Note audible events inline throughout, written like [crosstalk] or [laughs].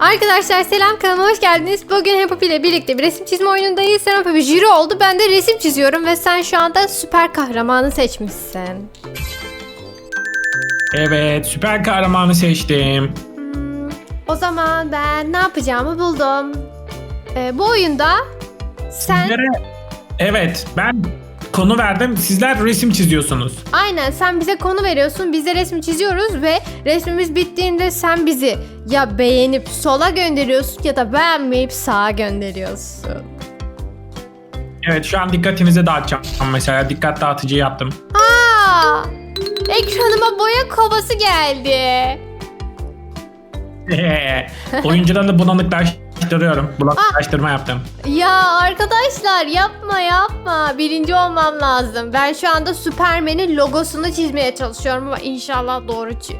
Arkadaşlar selam kanalıma hoş geldiniz. Bugün Happy ile birlikte bir resim çizme oyunundayız. Sen Happy jüri oldu. Ben de resim çiziyorum ve sen şu anda süper kahramanı seçmişsin. Evet, süper kahramanı seçtim. O zaman ben ne yapacağımı buldum. Ee, bu oyunda sen Sizlere... Evet, ben konu verdim. Sizler resim çiziyorsunuz. aynen sen bize konu veriyorsun. Biz de resmi çiziyoruz ve resmimiz bittiğinde sen bizi ya beğenip sola gönderiyorsun ya da beğenmeyip sağa gönderiyorsun. Evet, şu an dikkatinizi dağıtacağım. Mesela dikkat dağıtıcı yaptım. Aa! Ekranıma boya kovası geldi. [laughs] Oyuncularla bulanıklaştırıyorum. Bulanıklaştırma yaptım. Ya arkadaşlar yapma yapma. Birinci olmam lazım. Ben şu anda Superman'in logosunu çizmeye çalışıyorum ama inşallah doğru çiz.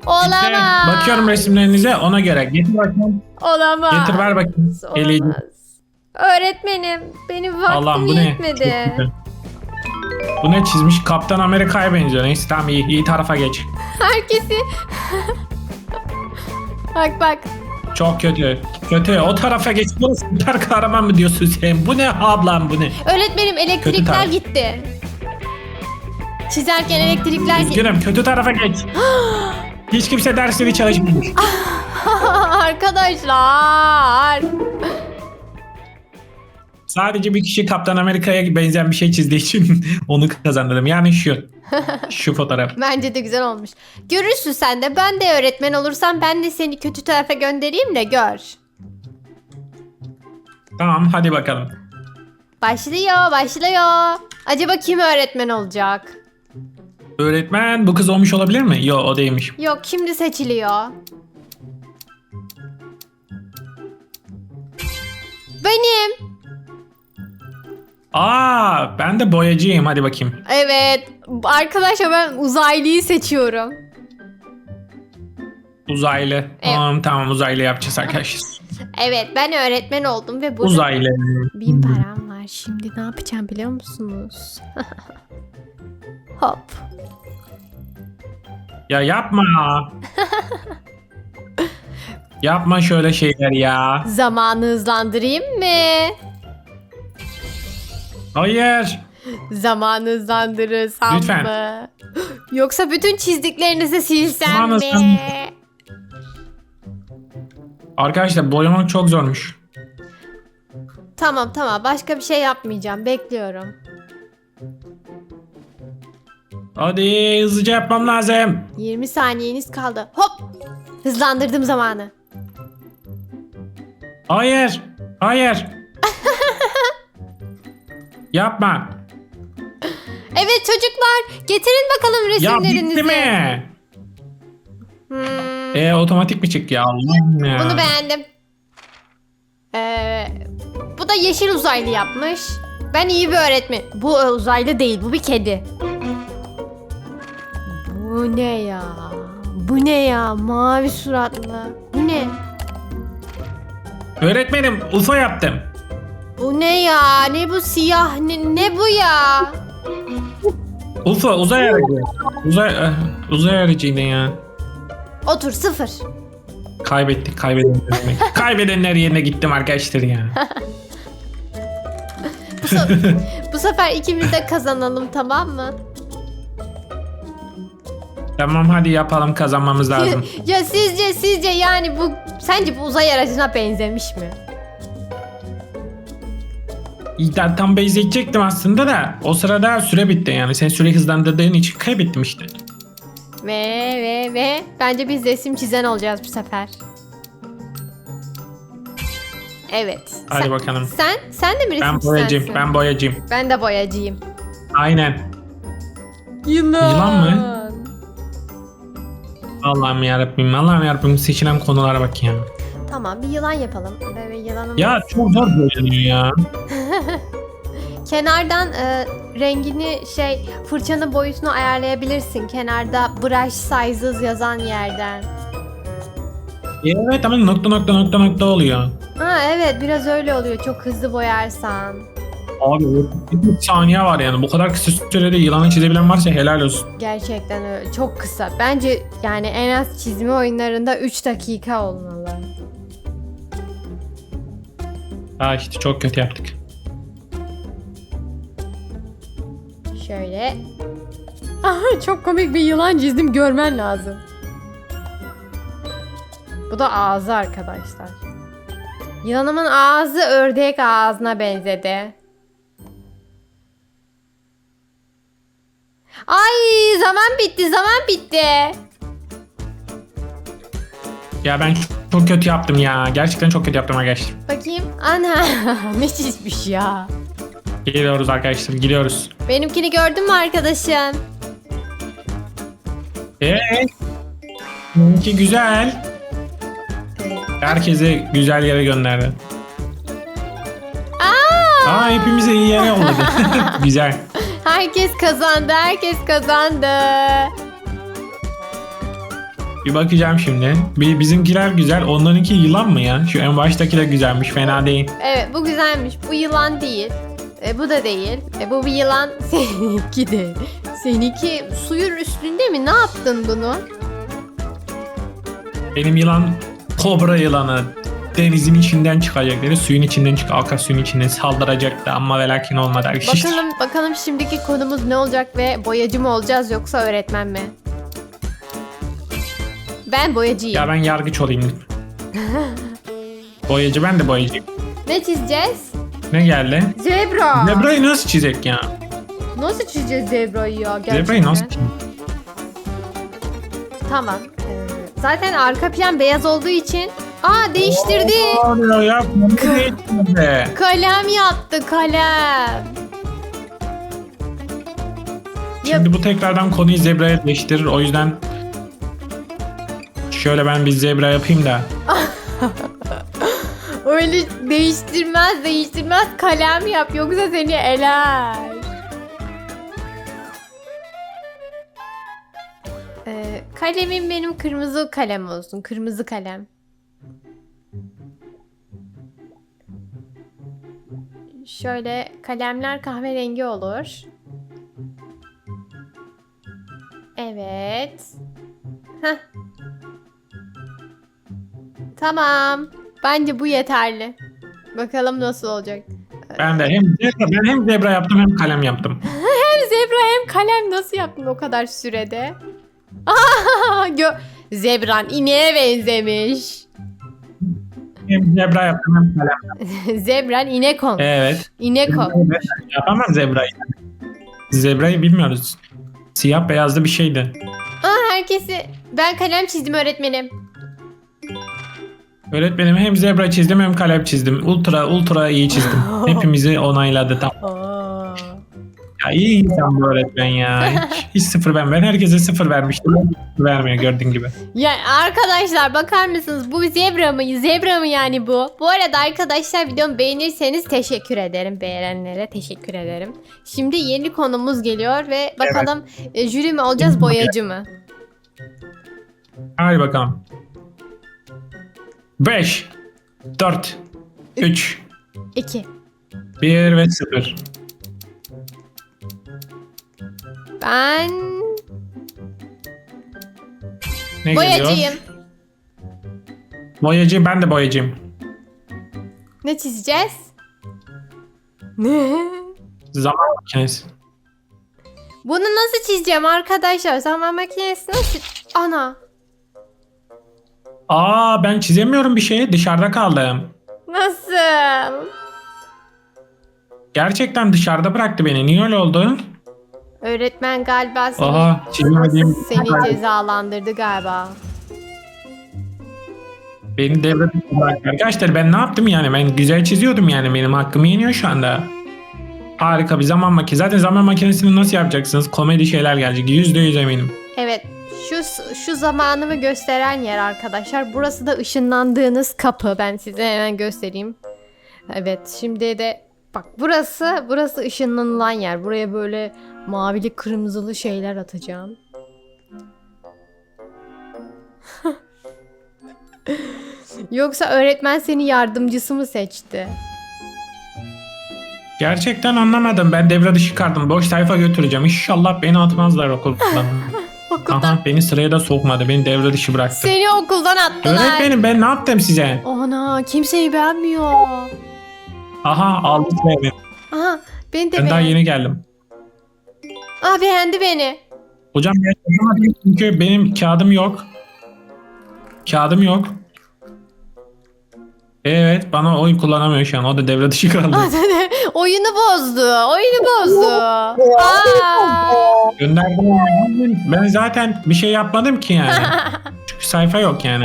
İşte Olamaz. bakıyorum resimlerinize ona göre. Getir bakayım. Olamaz. Getir ver bakayım. Olamaz. Öğretmenim benim vaktim Allah'ım bu ne? yetmedi. Güzel. Bu ne çizmiş? Kaptan Amerika'ya benziyor. Neyse tamam iyi, iyi tarafa geç. Herkesi... [laughs] bak bak. Çok kötü. Kötü. O tarafa geç. Bu süper kahraman mı diyorsun sen? Bu ne ablam bu ne? Öğretmenim elektrikler taraf. gitti. Çizerken elektrikler gitti. Üzgünüm kötü tarafa geç. Hiç kimse dersleri çalışmamış. [laughs] Arkadaşlar. Sadece bir kişi Kaptan Amerika'ya benzeyen bir şey çizdiği için [laughs] onu kazandırdım. Yani şu. [laughs] Şu fotoğraf. Bence de güzel olmuş. Görürsün sen de. Ben de öğretmen olursam ben de seni kötü tarafa göndereyim de gör. Tamam hadi bakalım. Başlıyor, başlıyor. Acaba kim öğretmen olacak? Öğretmen bu kız olmuş olabilir mi? Yo o değilmiş. Yok, şimdi seçiliyor. Benim. Aa ben de boyacıyım hadi bakayım. Evet. Arkadaşlar ben uzaylıyı seçiyorum. Uzaylı. Tamam tamam uzaylı yapacağız arkadaşlar. Evet, ben öğretmen oldum ve burada Uzaylı. bin param var. Şimdi ne yapacağım biliyor musunuz? [laughs] Hop. Ya yapma. [laughs] yapma şöyle şeyler ya. Zamanı hızlandırayım mı? Hayır. Zamanı hızlandırırsam Lütfen. mı? Yoksa bütün çizdiklerinizi silsem Zamanı mi? hızlandır. Arkadaşlar boyamak çok zormuş. Tamam tamam başka bir şey yapmayacağım. Bekliyorum. Hadi hızlıca yapmam lazım. 20 saniyeniz kaldı. Hop! Hızlandırdım zamanı. Hayır. Hayır. [laughs] Yapma. Evet çocuklar getirin bakalım Ya resimlerinizi. bitti mi? Hmm, E otomatik mi çıktı ya Allah'ım ya. bunu beğendim. Ee, bu da yeşil uzaylı yapmış. Ben iyi bir öğretmen. Bu uzaylı değil bu bir kedi. Bu ne ya? Bu ne ya? Mavi suratlı. Bu ne? Öğretmenim UFO yaptım. Bu ne ya? Ne bu siyah? Ne, ne bu ya? UFO uzay aracı. Uzay, eh, uzay aracıydı ya. Otur sıfır. Kaybettik kaybedenler yerine. [laughs] Kaybedenler yerine gittim arkadaşlar ya. Bu, se- bu sefer ikimiz de kazanalım tamam mı? tamam hadi yapalım kazanmamız [laughs] lazım. ya sizce sizce yani bu sence bu uzay aracına benzemiş mi? İyi, ben tam benzeyecektim aslında da o sırada süre bitti yani. Sen süre hızlandırdığın için kaybettim işte. Ve ve ve bence biz resim çizen olacağız bu sefer. Evet. Hadi sen, bakalım. Sen sen de mi resim Ben boyacıyım. çizensin? Ben boyacıyım. Ben de boyacıyım. Aynen. Yılan. Yılan mı? Allah'ım yarabbim. Allah'ım yarabbim seçilen konulara bak ya. Tamam bir yılan yapalım. Böyle yılanın Ya çok zor boyanıyor ya. [laughs] Kenardan e, rengini şey fırçanın boyutunu ayarlayabilirsin. Kenarda brush sizes yazan yerden. Evet ama nokta nokta nokta nokta oluyor. Ha evet biraz öyle oluyor çok hızlı boyarsan. Abi bir saniye var yani. Bu kadar kısa sürede yılanı çizebilen varsa helal olsun. Gerçekten öyle. Çok kısa. Bence yani en az çizme oyunlarında 3 dakika olmalı. Ha işte çok kötü yaptık. Şöyle. Aha çok komik bir yılan çizdim görmen lazım. Bu da ağzı arkadaşlar. Yılanımın ağzı ördek ağzına benzedi. Ay zaman bitti zaman bitti. Ya ben çok kötü yaptım ya. Gerçekten çok kötü yaptım arkadaşlar. Bakayım. Ana [laughs] ne çizmiş ya. Gidiyoruz arkadaşlar gidiyoruz. Benimkini gördün mü arkadaşım? Eee? Benimki güzel. Herkese güzel yere gönderdi. Aa! Aa hepimize iyi yere yolladı. [laughs] güzel. Herkes kazandı, herkes kazandı. Bir bakacağım şimdi. Bir, bizimkiler güzel. Onlarınki yılan mı ya? Şu en baştakiler güzelmiş. Fena değil. Evet bu güzelmiş. Bu yılan değil. E, bu da değil. E, bu bir yılan. [laughs] Seninki de. Seninki suyun üstünde mi? Ne yaptın bunu? Benim yılan kobra yılanı. Denizin içinden çıkacak dedi. Suyun içinden çık, akasyonun içinden saldıracaktı ama ve lakin olmadı. Bakalım bakalım şimdiki konumuz ne olacak ve boyacı mı olacağız yoksa öğretmen mi? Ben boyacıyım. Ya ben yargıç olayım. [laughs] Boyacı ben de boyacıyım. Ne çizeceğiz? Ne geldi? Zebra. Zebrayı nasıl çizecek ya? Nasıl çizeceğiz zebrayı ya gerçekten? Zebrayı nasıl çizecek? Tamam. Ee, zaten arka plan beyaz olduğu için Aa değiştirdi. Aa, ya, değiştirdi. Kalem yaptı kalem. Şimdi bu tekrardan konuyu zebraya değiştirir. O yüzden şöyle ben bir zebra yapayım da. [laughs] Öyle değiştirmez değiştirmez kalem yap yoksa seni eler. Ee, kalemim benim kırmızı kalem olsun. Kırmızı kalem. Şöyle kalemler kahverengi olur. Evet. Heh. Tamam. Bence bu yeterli. Bakalım nasıl olacak. Ben de hem zebra, ben hem zebra yaptım hem kalem yaptım. [laughs] Hem zebra hem kalem nasıl yaptın o kadar sürede? [laughs] Aa, gö- Zebran ineğe benzemiş. Hem zebra yaptım hem kalem. [laughs] Zebran inek ol. Evet. İnek ol. Yapamam zebrayı. Zebrayı bilmiyoruz. Siyah beyazlı bir şeydi. Aa, herkesi ben kalem çizdim öğretmenim. Öğretmenim hem zebra çizdim hem kalem çizdim. Ultra ultra iyi çizdim. [laughs] Hepimizi onayladı. Aa. Ya iyi insan bu öğretmen ya. Hiç, hiç sıfır ben. Ben herkese sıfır vermiştim. Sıfır Vermiyor gördüğün gibi. Ya arkadaşlar bakar mısınız bu zebra mı? Zebra mı yani bu? Bu arada arkadaşlar videomu beğenirseniz teşekkür ederim. Beğenenlere teşekkür ederim. Şimdi yeni konumuz geliyor ve bakalım e, jüri mi olacağız boyacı mı? Hadi bakalım. 5 4 3 İki. 1 ve 0. Ben Ne boyacıyım. geliyor? Boyacı ben de boyacıyım. Ne çizeceğiz? Ne? Zaman makinesi. Bunu nasıl çizeceğim arkadaşlar? Zaman makinesi nasıl? Ana. Aa ben çizemiyorum bir şey. Dışarıda kaldım. Nasıl? Gerçekten dışarıda bıraktı beni. Niye öyle oldu? Öğretmen galiba seni, Aha çizemediğim. seni cezalandırdı galiba. Beni devre. Arkadaşlar ben ne yaptım yani? Ben güzel çiziyordum yani. Benim hakkımı yeniyor şu anda. Harika bir zaman makinesi. Zaten zaman makinesini nasıl yapacaksınız? Komedi şeyler gelecek. Yüzde yüz eminim. Evet. Şu şu zamanımı gösteren yer arkadaşlar. Burası da ışınlandığınız kapı. Ben size hemen göstereyim. Evet, şimdi de bak burası burası ışınlanılan yer. Buraya böyle mavili kırmızılı şeyler atacağım. [laughs] Yoksa öğretmen seni yardımcısı mı seçti? Gerçekten anlamadım. Ben devre dışı kaldım. Boş sayfa götüreceğim. İnşallah beni atmazlar okuldan. [laughs] Okuldan. Aha beni sıraya da sokmadı. Beni devre dışı bıraktı. Seni okuldan attılar. Öğretmenim ben ne yaptım size? Ana kimseyi beğenmiyor. Aha aldı beni. Aha beni de Ben daha yeni geldim. Aa beğendi beni. Hocam ben yazamadım çünkü benim kağıdım yok. Kağıdım yok. Evet bana oyun kullanamıyor şu an. O da devre dışı kaldı. Aa, oyunu bozdu. Oyunu bozdu. Aa. Gönderdim. Ben zaten bir şey yapmadım ki yani. [laughs] Çünkü sayfa yok yani.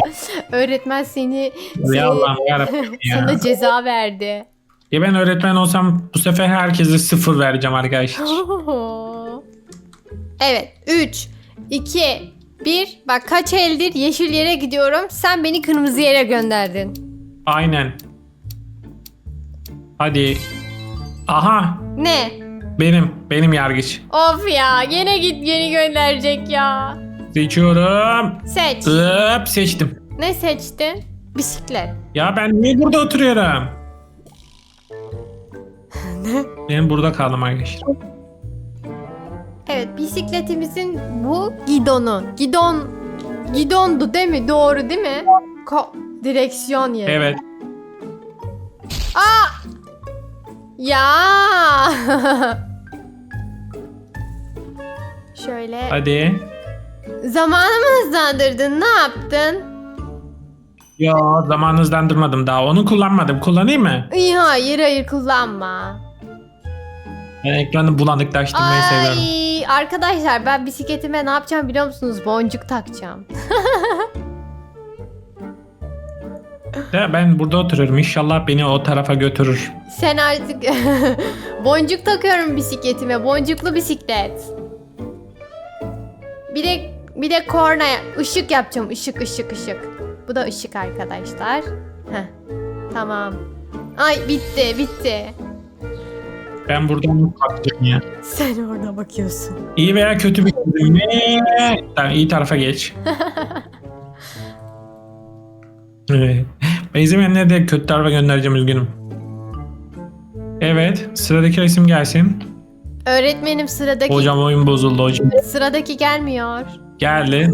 Öğretmen seni, Ya seni Allah'ım yarabbim [laughs] ya. sana ceza verdi. Ya ben öğretmen olsam bu sefer herkese sıfır vereceğim arkadaşlar. [laughs] evet 3 2 1 bak kaç eldir yeşil yere gidiyorum. Sen beni kırmızı yere gönderdin. Aynen. Hadi. Aha Ne? benim benim yargıç. Of ya yine git yeni gönderecek ya. Seçiyorum. Seç. Hop seçtim. Ne seçtin? Bisiklet. Ya ben niye burada oturuyorum? Ben burada kaldım arkadaşlar. Evet bisikletimizin bu gidonu. Gidon gidondu değil mi? Doğru değil mi? Ko- direksiyon yeri. Evet. Ya. [laughs] Şöyle Hadi. zamanımı hızlandırdın. Ne yaptın? Ya zaman hızlandırmadım daha. Onu kullanmadım. Kullanayım mı? İyi hayır hayır kullanma. Ben ekranı bulanıklaştırmayı seviyorum. Ay arkadaşlar ben bisikletime ne yapacağım biliyor musunuz? Boncuk takacağım. [laughs] De ben burada oturuyorum. İnşallah beni o tarafa götürür. Sen artık [laughs] boncuk takıyorum bisikletime. Boncuklu bisiklet. Bir de bir de korna ışık yapacağım. Işık ışık ışık. Bu da ışık arkadaşlar. Heh. Tamam. Ay bitti bitti. Ben burada onu takacağım ya. Sen orada bakıyorsun. İyi veya kötü bir çözüm ne? Tamam iyi tarafa geç. [laughs] Evet. Benzemeyenleri de kötü tarafa göndereceğim üzgünüm. Evet sıradaki resim gelsin. Öğretmenim sıradaki Hocam oyun bozuldu hocam. sıradaki gelmiyor. Geldi.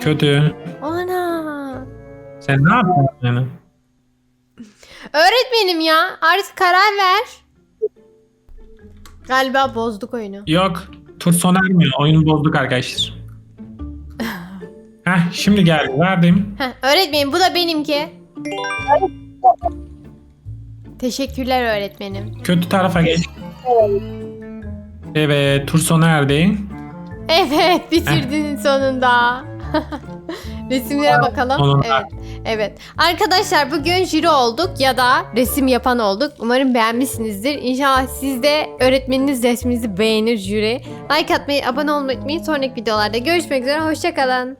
Kötü. Ana. Sen ne yaptın yani? Öğretmenim ya artık karar ver. Galiba bozduk oyunu. Yok. Tur sona ermiyor. Oyunu bozduk arkadaşlar. Heh şimdi geldi. Verdim. Heh, öğretmenim bu da benimki. Teşekkürler öğretmenim. Kötü tarafa geç. Evet tur sona erdi. Evet bitirdin sonunda. [laughs] Resimlere bakalım. Sonunda. Evet. Evet. Arkadaşlar bugün jüri olduk ya da resim yapan olduk. Umarım beğenmişsinizdir. İnşallah siz de öğretmeniniz resminizi beğenir jüri. Like atmayı, abone olmayı unutmayın. Sonraki videolarda görüşmek üzere. Hoşçakalın.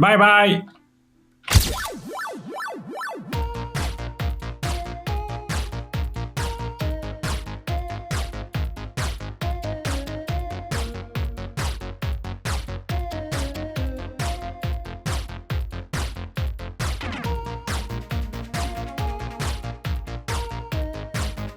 Bay bay.